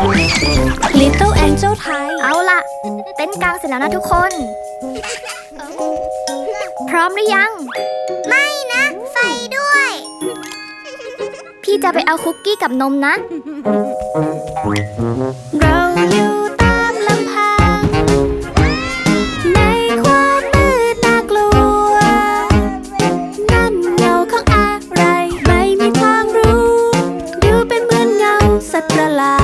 Little Angel ไทยเอาล่ะ เต้นกลางเสร็จแล้วนะทุกคน พร้อมหรือยัง ไม่นะ ไฟด้วย พี่จะไปเอาคุกกี้กับนมนะ เราอยู่ตามลำพัง ในความมืดน่ากลัว นั่นเงาของอะไร ไม่มีทางรู้ ดูเป็นเหมือนเงาสัตว์ประหลาด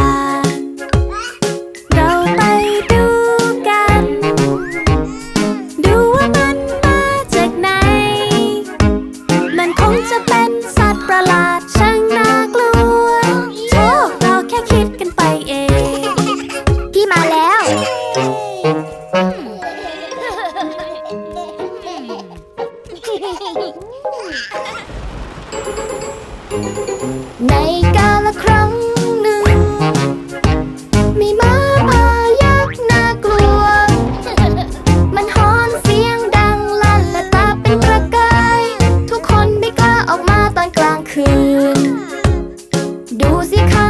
ในกาละครั้งหนึ่ง มีม้าพายักษ์น่ากลัว มันฮอนเสียงดังลั่นและตาเป็นประกาย ทุกคนไม่กล้าออกมาตอนกลางคืน ดูสิข้า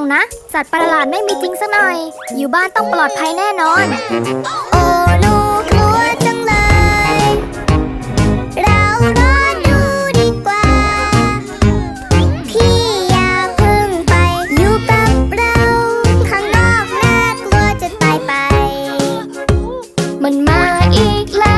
งนะ สัตว์ประหลาดไม่มีจริงซะหน่อย อยู่บ้านต้องปลอดภัยแน่นอน โอ้ลูกกลัวจังเลย เรารอดูดีกว่า พี่อย่าเพึ่งไป อยู่กับเรา ข้างนอกน่ากลัวจะตายไป มันมาอีกแล้ว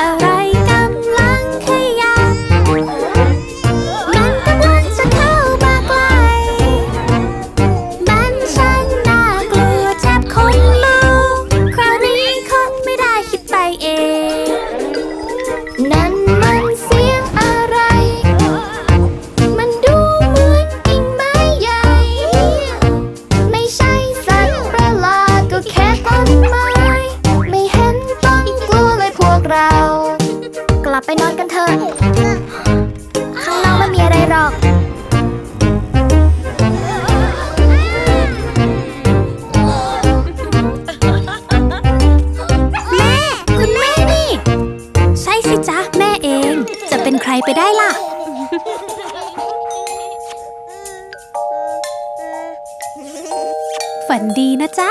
อะไร ลับไปนอนกันเถอะ ข้างนอกไม่มีอะไรหรอก แม่ คุณแม่นี่ ใช่สิจ๊ะ แม่เอง จะเป็นใครไปได้ล่ะ ฝันดีนะจ๊ะ